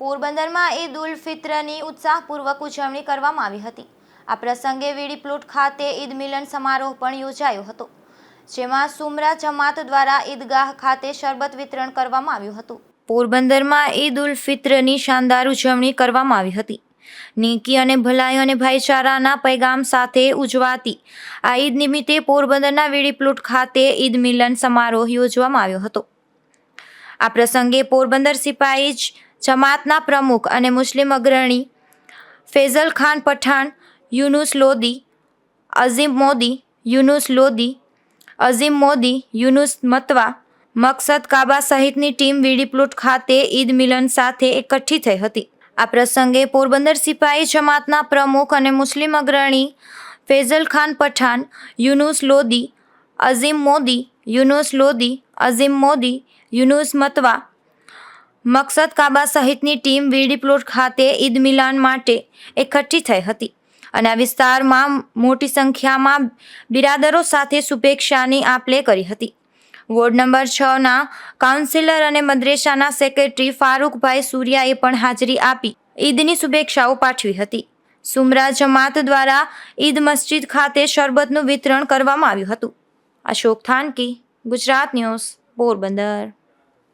પોરબંદરમાં ઈદ ઉલ ફિત્રની ઉત્સાહપૂર્વક ઉજવણી કરવામાં આવી હતી. આ પ્રસંગે વીડી પ્લોટ ખાતે ઈદ મિલન સમારોહ પણ યોજાયો હતો, જેમાં સુમરા જમાત દ્વારા ઈદગાહ ખાતે શરબત વિતરણ કરવામાં આવ્યું હતું. પોરબંદરમાં ઈદ ઉલ ફિત્રની શાનદાર ઉજવણી કરવામાં આવી હતી. નીકી અને ભલાઈ અને ભાઈચારાના પૈગામ સાથે ઉજવાતી આ ઈદ નિમિત્તે પોરબંદરના વીડી પ્લોટ ખાતે ઈદ મિલન સમારોહ યોજવામાં આવ્યો હતો. આ પ્રસંગે પોરબંદર સિપાહી જ જમાતના પ્રમુખ અને મુસ્લિમ અગ્રણી ફેઝલ ખાન પઠાણ, યુનુસ લોદી, અઝીમ મોદી, યુનુસ લોદી, અઝીમ મોદી, યુનુસ મતવા, મકસદ કાબા સહિતની ટીમ વીડીપ્લોટ ખાતે ઈદ મિલન સાથે એકઠી થઈ હતી. આ પ્રસંગે પોરબંદર સિપાહી જમાતના પ્રમુખ અને મુસ્લિમ અગ્રણી ફેઝલ ખાન પઠાણ, યુનુસ લોદી, અઝીમ મોદી, યુનુસ લોદી, અઝીમ મોદી, યુનુસ મતવા મકસદ કાબા સહિતની ટીમ વીડી પ્લોટ ખાતે ઈદ મિલાન માટે એકઠી થઈ હતી. અને આ વિસ્તારમાં મોટી સંખ્યામાં બિરાદરો સાથે શુભેચ્છાની આ પ્લે કરી હતી. વોર્ડ નંબર છના કાઉન્સિલર અને મદ્રેસાના સેક્રેટરી ફારૂકભાઈ સૂર્યાએ પણ હાજરી આપી ઈદની શુભેચ્છાઓ પાઠવી હતી. સુમરા જમાત દ્વારા ઈદ મસ્જિદ ખાતે શરબતનું વિતરણ કરવામાં આવ્યું હતું. અશોક થાનકી, ગુજરાત ન્યૂઝ, પોરબંદર.